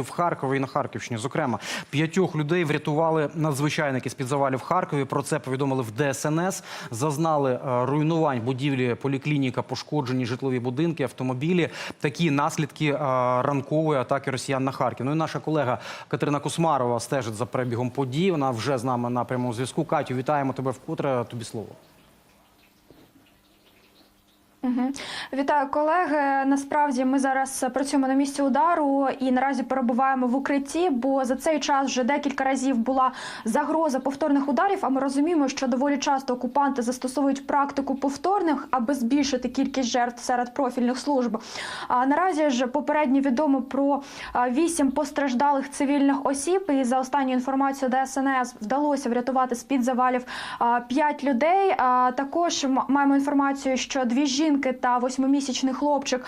В Харкові і на Харківщині, зокрема, п'ятьох людей врятували надзвичайники з під завалів Харкові. Про це повідомили в ДСНС. Зазнали е, руйнувань будівлі, поліклініка, пошкоджені житлові будинки, автомобілі. Такі наслідки е, ранкової атаки росіян на Харків. Ну і наша колега Катерина Космарова стежить за перебігом подій. Вона вже з нами на прямому зв'язку. Катю, вітаємо тебе вкотре. Тобі слово. Вітаю колеги. Насправді ми зараз працюємо на місці удару і наразі перебуваємо в укритті, бо за цей час вже декілька разів була загроза повторних ударів. А ми розуміємо, що доволі часто окупанти застосовують практику повторних, аби збільшити кількість жертв серед профільних служб. А наразі ж попередньо відомо про вісім постраждалих цивільних осіб. І за останньою інформацією ДСНС вдалося врятувати з під завалів п'ять людей. А також маємо інформацію, що дві жінки та восьмимісячний хлопчик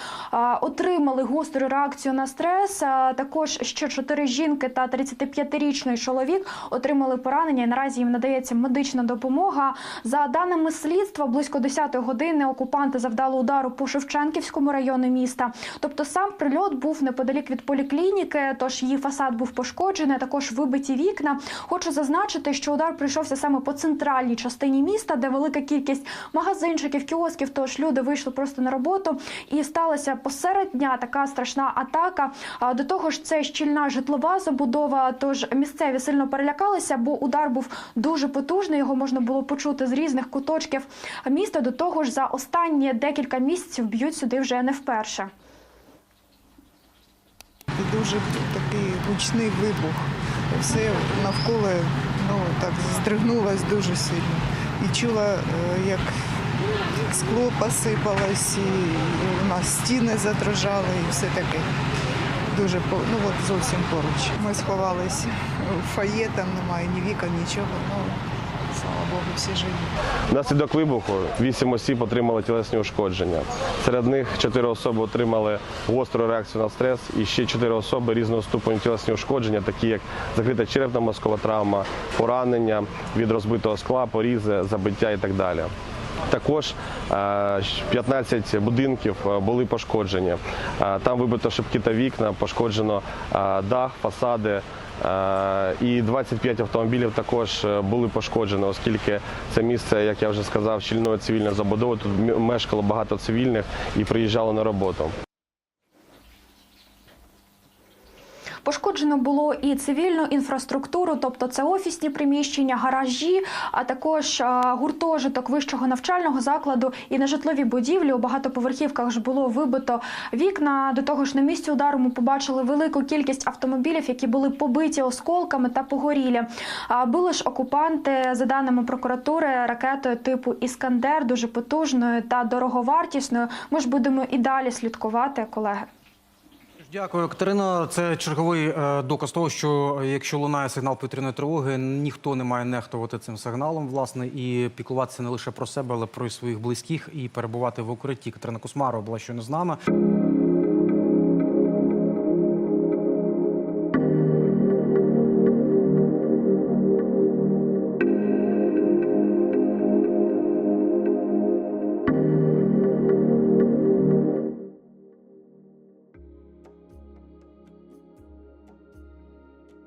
отримали гостру реакцію на стрес. Також ще чотири жінки та 35-річний чоловік отримали поранення. І наразі їм надається медична допомога. За даними слідства, близько 10 години окупанти завдали удару по Шевченківському району міста. Тобто сам прильот був неподалік від поліклініки, тож її фасад був пошкоджений. Також вибиті вікна. Хочу зазначити, що удар прийшовся саме по центральній частині міста, де велика кількість магазинчиків, кіосків. Тож люди вийшли просто на роботу, і сталася посеред дня така страшна атака. До того ж, це щільна житлова забудова. Тож місцеві сильно перелякалися, бо удар був дуже потужний. Його можна було почути з різних куточків міста. До того ж, за останні декілька місяців б'ють сюди вже не вперше. Дуже такий гучний вибух. Все навколо ну, так здригнулось дуже сильно. І чула, е, як скло посипалось, і у нас стіни задрожали і все таке. Дуже ну от зовсім поруч. Ми сховалися в фоє, там немає ні вікон, нічого. Ну, слава Богу, всі живі. Внаслідок вибуху вісім осіб отримали тілесні ушкодження. Серед них чотири особи отримали гостру реакцію на стрес, і ще чотири особи різного ступеню тілесні ушкодження, такі як закрита черепно-мозкова травма, поранення від розбитого скла, порізи, забиття і так далі. Також е, 15 будинків е, були пошкоджені. Е, Там вибито шибки та вікна, пошкоджено е, дах, фасади. Е, І 25 автомобілів також е, були пошкоджені, оскільки це місце, як я вже сказав, щільної цивільної забудови. Тут мешкало багато цивільних і приїжджало на роботу. Пошкоджено було і цивільну інфраструктуру, тобто це офісні приміщення, гаражі, а також гуртожиток вищого навчального закладу і нежитлові будівлі. У багатоповерхівках ж було вибито вікна. До того ж, на місці удару ми побачили велику кількість автомобілів, які були побиті осколками та погорілі. А, Били ж окупанти, за даними прокуратури, ракетою типу Іскандер, дуже потужною та дороговартісною. Ми ж будемо і далі слідкувати, колеги. Дякую, Катерина. Це черговий е, доказ того, що якщо лунає сигнал повітряної тривоги, ніхто не має нехтувати цим сигналом, власне, і піклуватися не лише про себе, але про своїх близьких і перебувати в укритті. Катерина Космарова була щойно з нами.